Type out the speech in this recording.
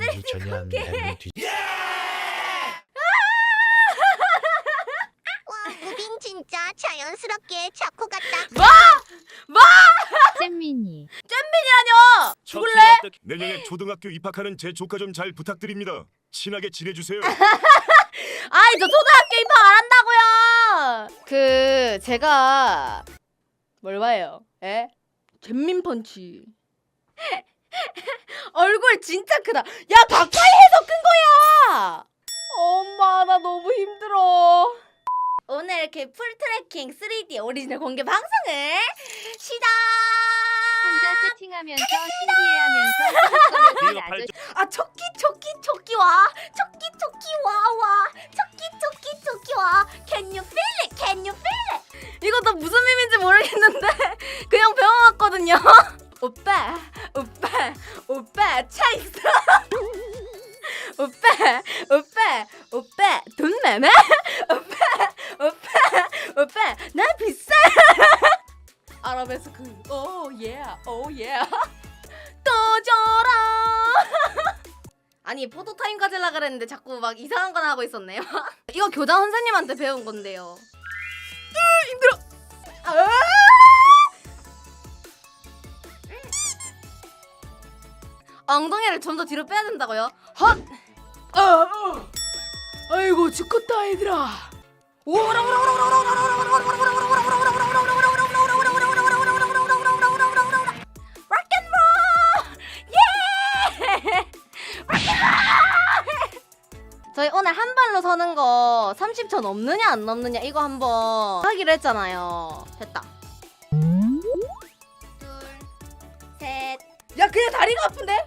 2000년 뱀을 뒤. 예! 와 무빙 진짜 자연스럽게 자코 같다. 뭐? 뭐? 잼민이 아니야. 죽을래? 내년에 음. 초등학교 입학하는 제 조카 좀 잘 부탁드립니다. 친하게 지내주세요. 아이 저 초등학교 입학 안 한다고요. 그 제가 뭘 봐요? 에? 예? 잼민 펀치. 얼굴 진짜 크다. 야 가까이 해서 큰 거야. 엄마 나 너무 힘들어. 오늘 이렇게 풀 트래킹 3D 오리지널 공개 방송을 시작. 혼자 채팅하면서 신기해하면서 이거 아 초끼 초끼 초끼 와 초끼 초끼 와 와 초끼 초끼 초끼 와 Can you feel it? Can you feel it? 이것도 무슨 밈인지 모르겠는데 그냥 배워왔거든요 오빠 오빠 오빠 차 있어 오빠 오빠 오빠 돈 많아? 오빠 오빠 오빠 나 비싸 아랍에서 그오예오예 떠져라 아니 포토 타임 가질라 그랬는데 자꾸 막 이상한 건 하고 있었네요. 이거 교장 선생님한테 배운 건데요. 으, 힘들어. 아! 엉덩이를 좀 더 뒤로 빼야 된다고요? 헛! 아, 어. 아이고 죽겠다 얘들아. 예! 저희 오늘 한 발로 서는 거 30초 넘느냐 안 넘느냐 이거 한번 하기로 했잖아요. 됐다. 둘, 셋. 야 그냥 다리가 아픈데?